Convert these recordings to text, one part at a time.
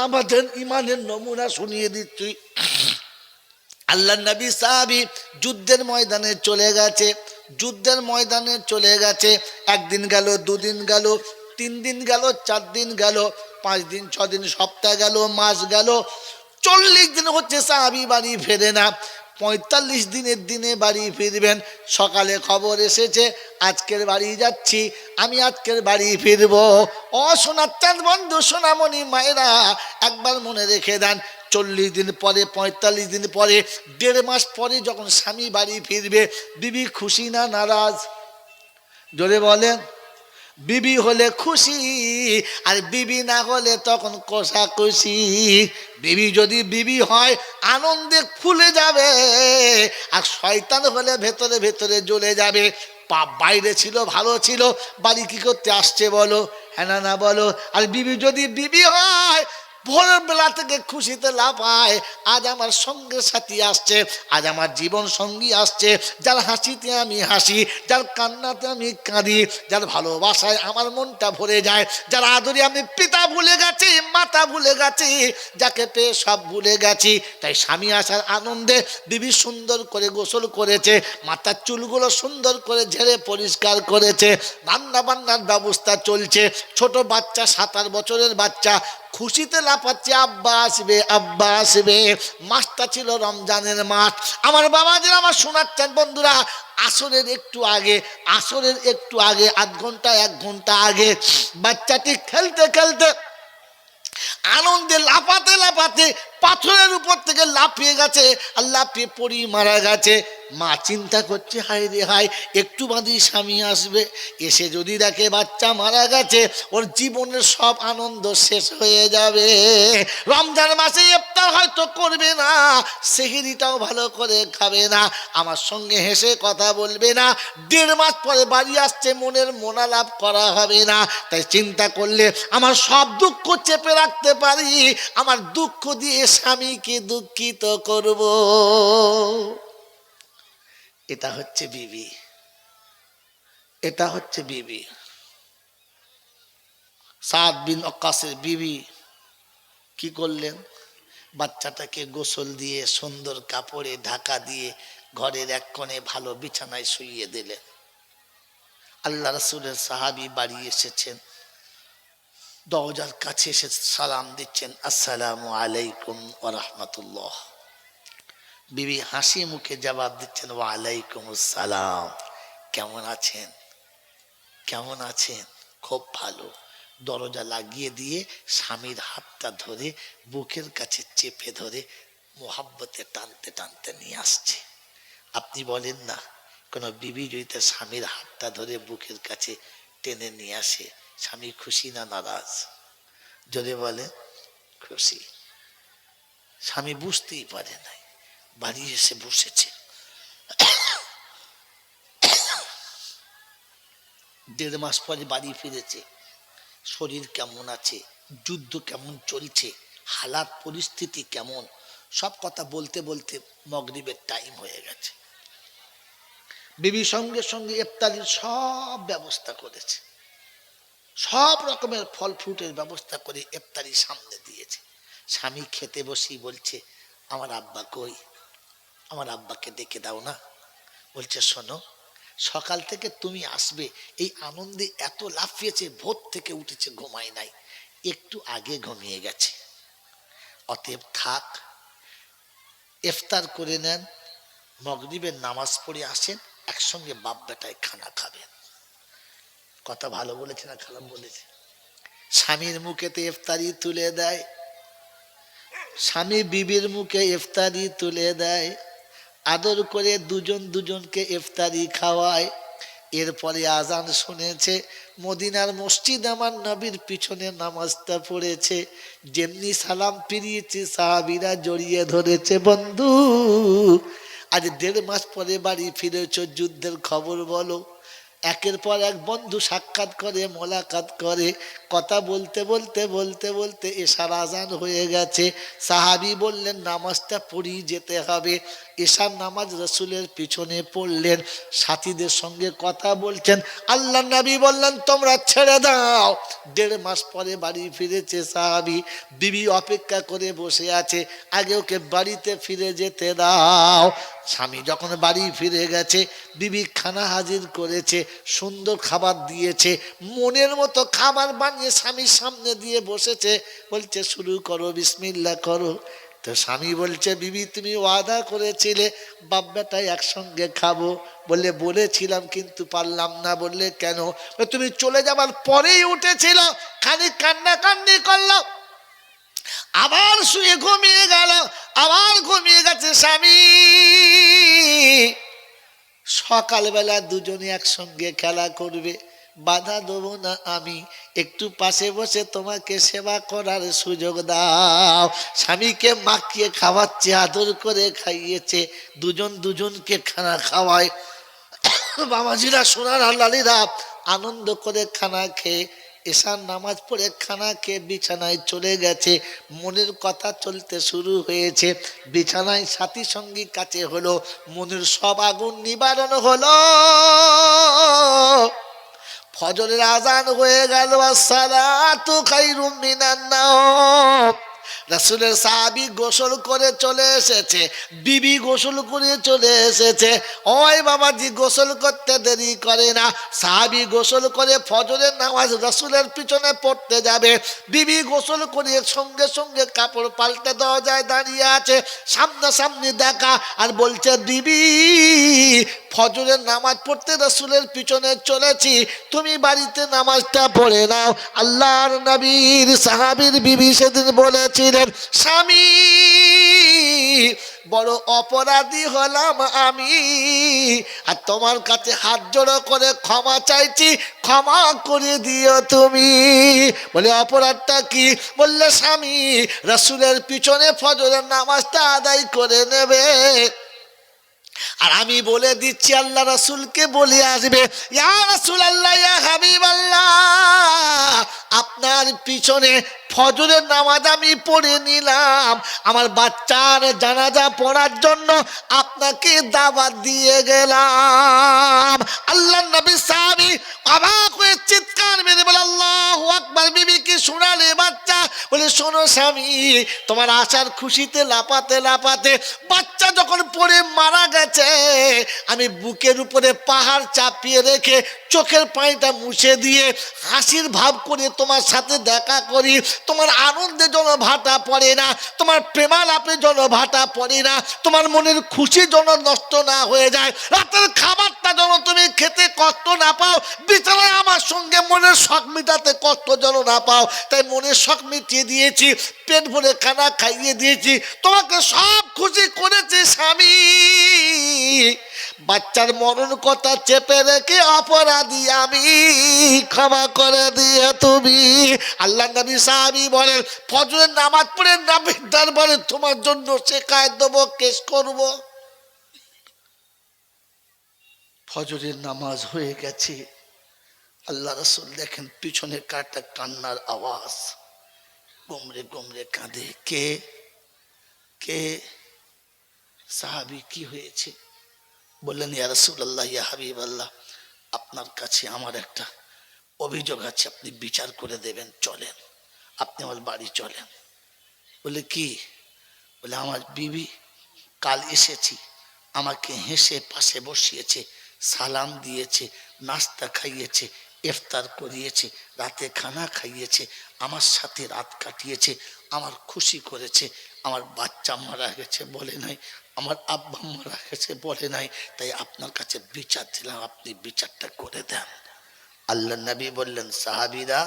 সাহাবাদের ইমানের নমুনা শুনিয়ে দিচ্ছি। আল্লাহ নবী সাহাবি যুদ্ধের ময়দানে চলে গেছে, যুদ্ধের ময়দানে চলে গেছে। একদিন গেল, দুদিন গেল তিন দিন গেল চার দিন গেল পাঁচ দিন ছ দিন সপ্তাহ গেল, মাস গেল। চল্লিশ দিন হচ্ছে সাহাবি বাড়ি ফেরে না। পঁয়তাল্লিশ দিনের দিনে বাড়ি ফিরবেন। সকালে খবর এসেছে, আজকের বাড়ি যাচ্ছি, আমি আজকের বাড়ি ফিরব। ও সোনার বন্ধু, সোনামণি মায়েরা, একবার মনে রেখে দেন, চল্লিশ দিন পরে, পঁয়তাল্লিশ দিন পরে, দেড় মাস পরে যখন স্বামী বাড়ি ফিরবে, বিবি খুশি না নারাজ? জোরে বলেন। বিবি হলে খুশি আর বিবি না হলে তখন কষা খুশি বিবি যদি বিবি হয়, আনন্দে ফুলে যাবে আর শয়তান হলে ভেতরে ভেতরে জ্বলে যাবে। পা বাইরে ছিল, ভালো ছিল, বাড়ি কি করতে আসছে বলো? হ্যাঁ না বলো? আর বিবি যদি বিবি হয় ভোরের বেলা থেকে খুশিতে লাফায়। আজ আমার সঙ্গে সাথী আসছে, আজ আমার জীবন সঙ্গী আসছে। যার হাসিতে আমি হাসি, যার কান্নাতে আমি কাঁদি, যার ভালোবাসায় আমার মনটা ভরে যায়, যার আদরে আমি পিতা ভুলে গেছি, মাতা ভুলে গেছি, যাকে পেয়ে সব ভুলে গেছি। তাই স্বামী আসার আনন্দে বিবি সুন্দর করে গোসল করেছে, মাথার চুলগুলো সুন্দর করে ঝেড়ে পরিষ্কার করেছে রান্না বান্নার ব্যবস্থা চলছে। ছোট বাচ্চা, সাত আট বছরের বাচ্চা খুশিতে লাফাচ্ছে, আব্বা আসবে আব্বা আসবে। মাসটা ছিল রমজানের মাস। আমার বাবা যেন আমার শোনাচ্ছেন, বন্ধুরা, আসরের একটু আগে, আসরের একটু আগে, আধ ঘণ্টা, এক ঘণ্টা আগে, বাচ্চাটি খেলতে খেলতে আনন্দে লাফাতে লাফাতে পাথরের উপর থেকে লাফিয়ে গেছে আর লাফিয়ে পড়ি মারা গেছে। মা চিন্তা করছে, হায় রে হায়, একটু বাঁধি স্বামী আসবে। এসে যদি দেখে বাচ্চা মারা গেছে, ওর জীবনের সব আনন্দ শেষ হয়ে যাবে। রমজান মাসে ইফতার হয়তো করবে না, সেহেরিটাও ভালো করে খাবে না, আমার সঙ্গে হেসে কথা বলবে না, দেড় মাস পরে বাড়ি আসছে, মনের মোনালাপ করা হবে না। তাই চিন্তা করলে আমার সব দুঃখ চেপে রাখতে পারি, আমার দুঃখ দিয়ে স্বামীকে দুঃখিত করব। এটা হচ্ছে বিবি। এটা হচ্ছে বিবি। সাত বিন অকাশের বিবি কি করলেন? বাচ্চাটাকে গোসল দিয়ে সুন্দর কাপড়ে ঢাকা দিয়ে ঘরের এক কোণে ভালো বিছানায় শুইয়ে দিলেন। আল্লাহ রসুলের সাহাবি বাড়ি এসেছেন। দরজার কাছে এসে সালাম দিচ্ছেন, আসসালামু আলাইকুম ওরহমতুল্লাহ বিবি হাসি মুখে জবাব দিচ্ছেন ওয়ালাইকুম আসসালাম। কেমন আছেন? কেমন আছেন? খুব ভালো। দরজা লাগিয়ে দিয়ে স্বামীর হাতটা ধরে বুকের কাছে চেপে ধরে মোহাব্বতে টানতে টানতে নিয়ে আসছে। আপনি বলেন না, কোনো বিবি যদি তার স্বামীর হাতটা ধরে বুকের কাছে টেনে নিয়ে আসে স্বামী খুশি না নারাজ? যদি বলে, খুশি। স্বামী বুঝতেই পারে নাই। বাড়ি এসে বসেছে। দেড় মাস পরে বাড়ি ফিরেছে। শরীর কেমন আছে? যুদ্ধ কেমন চলছে? হালাত, পরিস্থিতি কেমন? সব কথা বলতে বলতে মগরিবের টাইম হয়ে গেছে। বিবি সঙ্গে সঙ্গে ইফতারির সব ব্যবস্থা করেছে। সব রকমের ফল ফ্রুটের ব্যবস্থা করে ইফতারি সামনে দিয়েছে। স্বামী খেতে বসি বলছে, আমার আব্বা কই? আমার আব্বাকে ডেকে দাও না। বলছে, শোনো, সকাল থেকে তুমি আসবে, এই আনন্দে এত লাফিয়েছে, ভোর থেকে উঠেছে, ঘুমায় নাই, একটু আগে ঘুমিয়ে গেছে। অতএব থাক, ইফতার করে নেন, মগরিবের নামাজ পড়ে আসেন, একসঙ্গে বাপ বেটায় খানা খাবেন। কথা ভালো বলেছে না খারাপ বলেছে? স্বামীর মুখেতে ইফতারি তুলে দেয়। স্বামী বিবির মুখে ইফতারি তুলে দেয়। আদর করে দুজন দুজনকে ইফতারি খাওয়ায়। এরপরে আজান শুনেছে, মদিনার মসজিদ আমার নবীর পিছনে নামাজটা পড়েছে। যেমনি সালাম ফিরিয়েছে, সাহাবিরা জড়িয়ে ধরেছে, বন্ধু। আজ দেড় মাস পরে বাড়ি ফিরেছ, যুদ্ধের খবর বলো। একের পর এক বন্ধু সাক্ষাৎ করে, মোলাকাত করে, কথা বলতে বলতে বলতে বলতে এশার আজান হয়ে গেছে। সাহাবি বললেন, নামাজটা পড়ি যেতে হবে। এশার নামাজ রসুলের পিছনে পড়লেন, সাথীদের সঙ্গে কথা বলছেন আল্লাহ নবী বললেন, তোমরা ছেড়ে দাও। দেড় মাস পরে বাড়ি ফিরেছে সাহাবি, বিবি অপেক্ষা করে বসে আছে, আগে ওকে বাড়িতে ফিরে যেতে দাও। স্বামী যখন বাড়ি ফিরে গেছে, বিবি খানা হাজির করেছে, সুন্দর খাবার দিয়েছে, মনের মতো খাবার বানিয়ে স্বামীর সামনে দিয়ে বসেছে, বলছে, শুরু করো বিসমিল্লা করো। তো স্বামী বলছে, বিবি, তুমি ওয়াদা করেছিলে বাপ বেটাই একসঙ্গে খাব। বললে বলেছিলাম, কিন্তু পারলাম না। বললে, কেন? তুমি চলে যাবার পরেই উঠেছিল খালি কান্না কান্নি করল, আবার শুয়ে ঘুমিয়ে গেল, আবার ঘুমিয়ে গেছে স্বামী। সকালবেলা দুজনে একসঙ্গে খেলা করবে। বাধা দেবো না আমি। একটু পাশে বসে তোমাকে সেবা করার সুযোগ দাও। স্বামীকে মাখিয়ে খাওয়াচ্ছে, আদর করে খাইয়েছে। দুজন দুজনকে খানা খাওয়ায়। বাবাজিরা, সোনার হালালিরা আনন্দ করে খানা খেয়ে এসার নামাজ পড়ে খানা খেয়ে বিছানায় চলে গেছে। মনের কথা চলতে শুরু হয়েছে। বিছানায় সাথী সঙ্গী কাছে হলো। মনের সব আগুন নিবারণ হলো। ফজরের আজান হয়ে গেল রাসুলের সাহাবি গোসল করে চলে এসেছে, বিবি গোসল করে চলে এসেছে। ওই বাবাজি গোসল করতে দেরি করে না। সাহাবি গোসল করে ফজরের নামাজ রাসুলের পিছনে পড়তে যাবে। বিবি গোসল করে সঙ্গে সঙ্গে কাপড় পাল্টে যায় দাঁড়িয়ে আছে। সামনাসামনি দেখা আর বলছে দিবি ফজরের নামাজ পড়তে রসুলের পিছনে চলেছি। তুমি বাড়িতে নামাজটা পড়ে নাও। আল্লাহর নবীর সাহাবীর বিবি সেদিন বলেছিলেন, স্বামী বড় অপরাধী হলাম আমি। আর তোমার কাছে হাত জোড়ো করে ক্ষমা চাইছি, ক্ষমা করে দিও তুমি। বলে, অপরাধটা কি? বললে, স্বামী, রসুলের পিছনে ফজরের নামাজটা আদায় করে নেবে। আর আমি বলে দিচ্ছি, আল্লাহ রাসুলকে বলে আসবে রাসুল আল্লাহ ইয়া হাবিব আপনার পিছনে ফজরের নামাজ আমি পড়ে নিলাম। আমার বাচ্চার জানাজা পড়ার জন্য আপনাকে দাওয়াত দিয়ে গেলাম। আল্লাহ নবী সাহাবি অবাক হয়ে চিৎকার মেরে বলে, আল্লাহ আকবার। বিবি কি শোনালে বাচ্চা বলে, শোনো স্বামী, তোমার আশার খুশিতে লাপাতে লাপাতে বাচ্চা যখন পড়ে মারা গেছে আমি বুকের উপরে পাহাড় চাপিয়ে রেখে চোখের পানিটা মুছে দিয়ে হাসির ভাব করে তোমার সাথে দেখা করি। তোমার আনন্দে যেন ভাটা পড়ে না, তোমার প্রেমালাপে যেন ভাটা পড়ে না, তোমার মনের খুশি যেন নষ্ট না হয়ে যায়। রাতের খাবারটা যেন তুমি খেতে কষ্ট না পাও, বিছানায় আমার সঙ্গে মনের শখ মিটাতে কষ্ট যেন না পাও। তাই মনের শখ মিটিয়ে দিয়েছি, পেট ভরে খানা খাইয়ে দিয়েছি। তোমাকে সব খুশি করেছে স্বামী। বাচ্চার মরণ কথা চেপে রেখে অপরাধী আমি, ক্ষমা করে দিয়ে তুমি। আল্লাহ নবী সাহাবি বলেন, ফজরের নামাজ পড়ে নাবিদার বলে তোমার জন্য শেখায় দেবো, কেস করব। ফজরের নামাজ হয়ে গেছে। আল্লাহ রসুল দেখেন পিছনে কাটা কান্নার আওয়াজ। গোমরে গোমরে কাঁদে। কে? কে? সাহাবি কি হয়েছে? বললেন, ইয়া রসুল্লাহ ইয়া হাবিব আল্লাহ আপনার কাছে আমার একটা অভিযোগ আছে, আপনি বিচার করে দেবেন, চলেন। আপনি আমার বাড়ি চলেন। বলে কি? বলে আমার বিবি কাল এসেছি, আমাকে হেসে পাশে বসিয়েছে, সালাম দিয়েছে, নাস্তা খাইয়েছে, ইফতার করিয়েছে, রাতে খানা খাইয়েছে, আমার সাথে রাত কাটিয়েছে, আমার খুশি করেছে, আমার বাচ্চা মারা গেছে বলে নাই আমার আব্বা মারা গেছে বলে নাই, তাই আপনার কাছে বিচার দিলাম, আপনি বিচারটা করে দেন। আল্লাহ নবী বললেন, সাহাবিরা,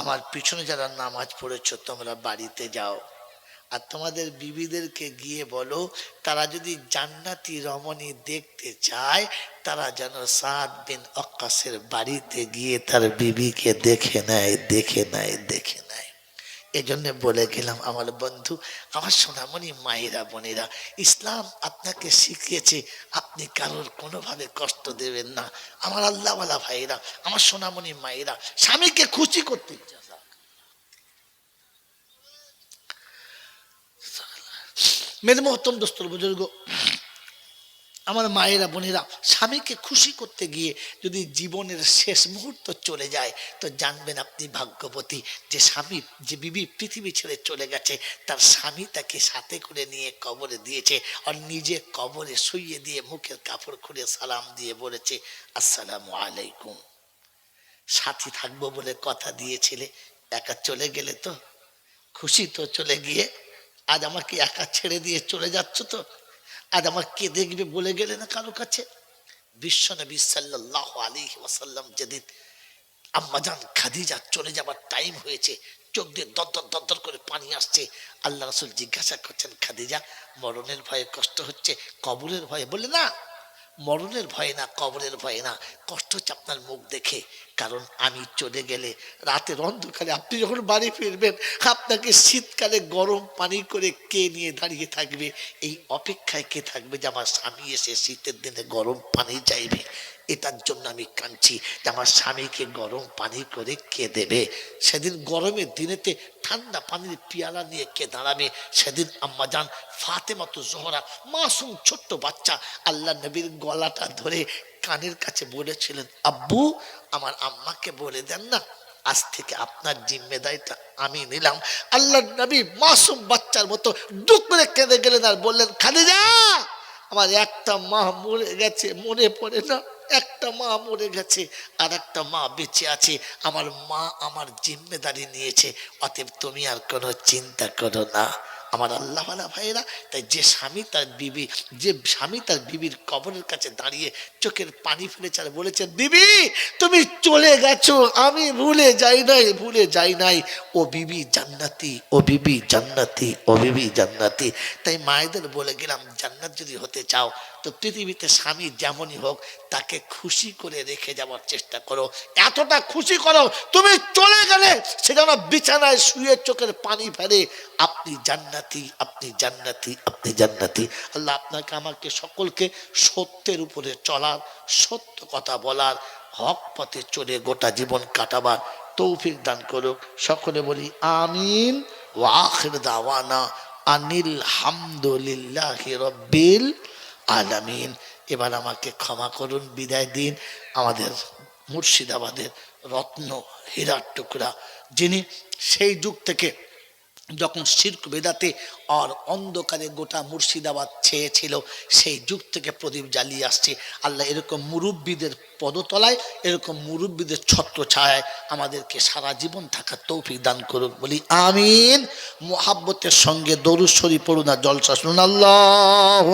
আমার পিছনে যারা নামাজ পড়েছ, তোমরা বাড়িতে যাও। আর তোমাদের বিবিদেরকে গিয়ে বলো, তারা যদি জান্নাতি রমণী দেখতে চায়, তারা যেন সাদ বিন অক্কাসের বাড়িতে গিয়ে তার বিবিকে দেখে নেয় দেখে নেয় দেখে নেয়। এজন্য বলে গেলাম, আমার বন্ধু, আমার সোনামণি, মায়েরা, বোনেরা, ইসলাম আপনাকে শিখিয়েছে, আপনি কারোর কোনোভাবে কষ্ট দেবেন না। আমার আল্লাহওয়ালা ভাইরা আমার সোনামণি, মায়েরা, স্বামীকে খুশি করতে মেরে মহত্তম দোস্তর বুজুর্গ আমার মায়েরা, বোনেরা, স্বামীকে খুশি করতে গিয়ে যদি জীবনের শেষ মুহূর্ত চলে যায়, তো জানবেন আপনি ভাগ্যবতী যে স্বামী, যে বিবি পৃথিবী ছেড়ে চলে গেছে, তার স্বামী তাকে সাথে করে নিয়ে কবরে দিয়েছে আর নিজে কবরে শুইয়ে দিয়ে মুখের কাপড় খুলে সালাম দিয়ে বলেছে, আসসালামু আলাইকুম। সাথী থাকব বলে কথা দিয়েছিলে, একা চলে গেলে তো খুশি তো চলে গিয়ে, আজ আমাকে একা ছেড়ে দিয়ে চলে যাচ্ছ তো? আজ আমার কে দেখবে বলে গেলে না কারও কাছে? বিশ্ব নবী সাল্লাহ আলী ওয়াসাল্লাম যেদিন আম্মাজান খাদিজা চলে যাবার টাইম হয়েছে, চোখ দিয়ে দদ্দর দদ্দর করে পানি আসছে, আল্লাহ রসুল জিজ্ঞাসা করছেন, খাদিজা, মরণের ভয়ে কষ্ট হচ্ছে, কবরের ভয়ে? বলে না মরণের ভয় না, কবরের ভয় না। কষ্ট হচ্ছে আপনার মুখ দেখে। কারণ আমি চলে গেলে রাতের অন্ধকারে আপনি যখন বাড়ি ফিরবেন, আপনাকে শীতকালে গরম পানি করে কে নিয়ে দাঁড়িয়ে থাকবে? এই অপেক্ষায় কে থাকবে যে আমার স্বামী এসে শীতের দিনে গরম পানি চাইবে? এটার জন্য আমি কাঁদছি যে আমার স্বামীকে গরম পানি করে কে দেবে? সেদিন গরমের দিনেতে ঠান্ডা পানির পিয়ালা নিয়ে কে দাঁড়াবে? সেদিন আম্মা যান ফাতেমা তো জোহরা, মাসুম ছোট্ট বাচ্চা, আল্লাহ নবীর গলাটা ধরে কানের কাছে বলেছিলেন, আব্বু, আমার আম্মাকে বলে দেন না, আজ থেকে আপনার জিম্মেদারিটা আমি নিলাম। আল্লাহ নবী মাসুম বাচ্চার মতো দুঃখ করে কেঁদে গেলেন আর বললেন, খাদিজা, আমার একটা মা মরে গেছে, মনে পড়ে না। একটা মা মরে গেছে আর একটা মা বেঁচে আছে। আমার মা আমার জিম্মেদারি নিয়েছে, অতএব তুমি আর কোনো চিন্তা করো না। আমার আল্লাহওয়ালা ভাইয়েরা, তাই যে স্বামী তার বিবি, যে স্বামী তার বিবির কবরের কাছে দাঁড়িয়ে চোখের পানি ফেলেছে আর বলেছেন বিবি, তুমি চলে গেছো, আমি ভুলে যাই নাই, ভুলে যাই নাই। ও বিবি জান্নাতি, ও বিবি জান্নাতি, ও বিবি জান্নাতি। তাই মায়েদের বলে গেলাম, জান্নাত যদি হতে চাও তো পৃথিবীতে স্বামী যেমনই হোক, তাকে খুশি করে রেখে যাওয়ার চেষ্টা করো। এতটা খুশি করো, তুমি চলে গেলে সে যেন বিছানায় শুয়ে চোখের পানি ফেলে। আপনি জান্নাতি আপনি জান্নাতি আপনি জান্নাতি। আল্লাহ আপনাকে, আমাকে সকলকে সত্যের উপরে চলার, সত্য কথা বলার হক পথে চলে গোটা জীবন কাটাবার তৌফিক দান করুক। সকলে বলি, আমিন। ও আখির দাওয়ানা আনিল হামদুলিল্লাহ রব্বিল আলামিন, এবার আমাকে ক্ষমা করুন, বিদায় দিন। আমাদের মুর্শিদাবাদের রত্ন হীরার টুকরা, যিনি সেই যুগ থেকে যখন শির্ক বেদাতে আর অন্ধকারে গোটা মুর্শিদাবাদ ছেয়েছিল, সেই যুগ থেকে প্রদীপ জ্বালিয়ে আসছে। আল্লাহ এরকম মুরব্বীদের পদতলায়, এরকম মুরব্বীদের ছত্র ছায় আমাদেরকে সারা জীবন থাকার তৌফিক দান করুক। বলি, আমিন। মোহাব্বতের সঙ্গে দরুশ্বরী পড়ুন জলসা শুনুন। আল্লাহ